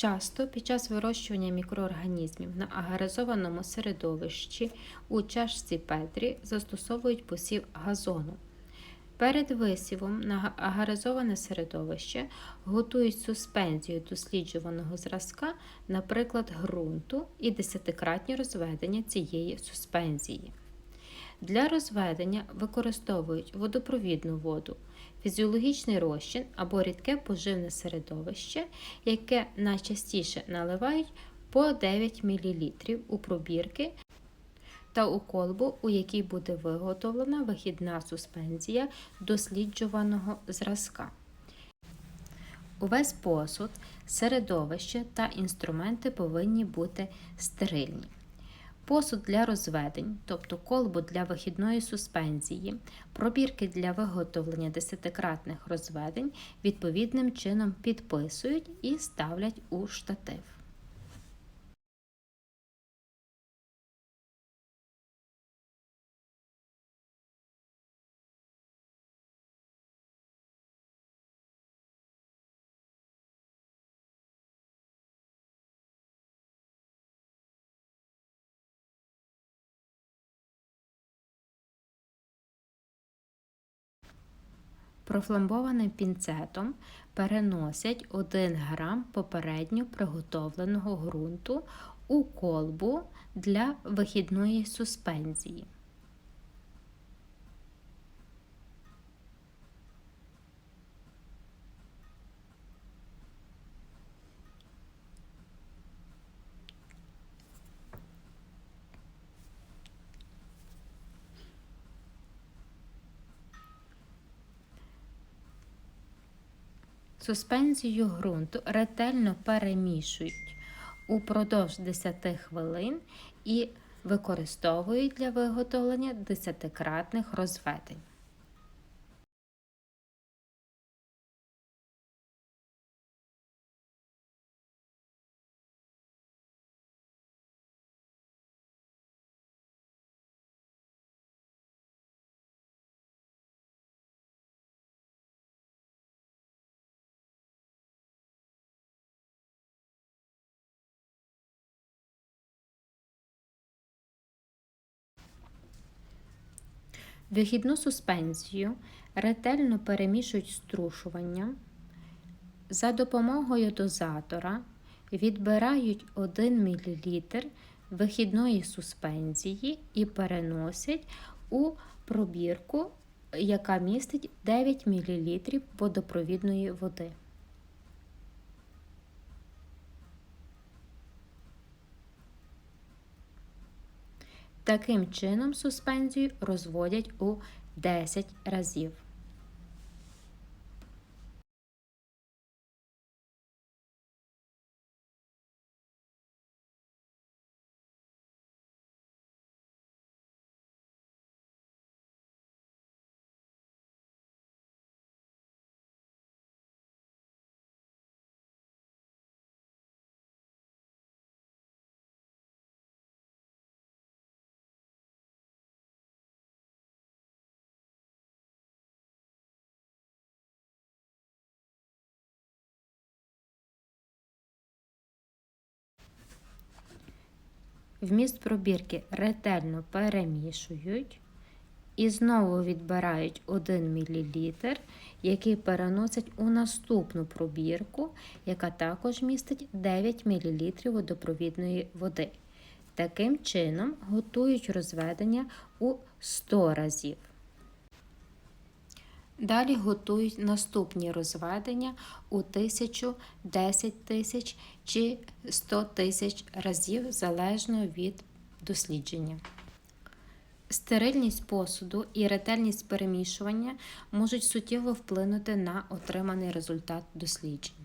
Часто під час вирощування мікроорганізмів на агаризованому середовищі у чашці Петрі застосовують посів газону. Перед висівом на агаризоване середовище готують суспензію досліджуваного зразка, наприклад, ґрунту і десятикратні розведення цієї суспензії. Для розведення використовують водопровідну воду, фізіологічний розчин або рідке поживне середовище, яке найчастіше наливають по 9 мл у пробірки та у колбу, у якій буде виготовлена вихідна суспензія досліджуваного зразка. Увесь посуд, середовище та інструменти повинні бути стерильні. Посуд для розведень, тобто колбу для вихідної суспензії, пробірки для виготовлення десятикратних розведень відповідним чином підписують і ставлять у штатив. Профламбованим пінцетом переносять 1 грам попередньо приготовленого ґрунту у колбу для вихідної суспензії. Суспензію ґрунту ретельно перемішують упродовж 10 хвилин і використовують для виготовлення десятикратних розведень. Вихідну суспензію ретельно перемішують струшуванням. За допомогою дозатора відбирають 1 мл вихідної суспензії і переносять у пробірку, яка містить 9 мл водопровідної води. Таким чином суспензію розводять у 10 разів. Вміст пробірки ретельно перемішують і знову відбирають 1 мл, який переносять у наступну пробірку, яка також містить 9 мл водопровідної води. Таким чином готують розведення у 100 разів. Далі готують наступні розведення у 1000, 10 тисяч чи 100 тисяч разів залежно від дослідження. Стерильність посуду і ретельність перемішування можуть суттєво вплинути на отриманий результат досліджень.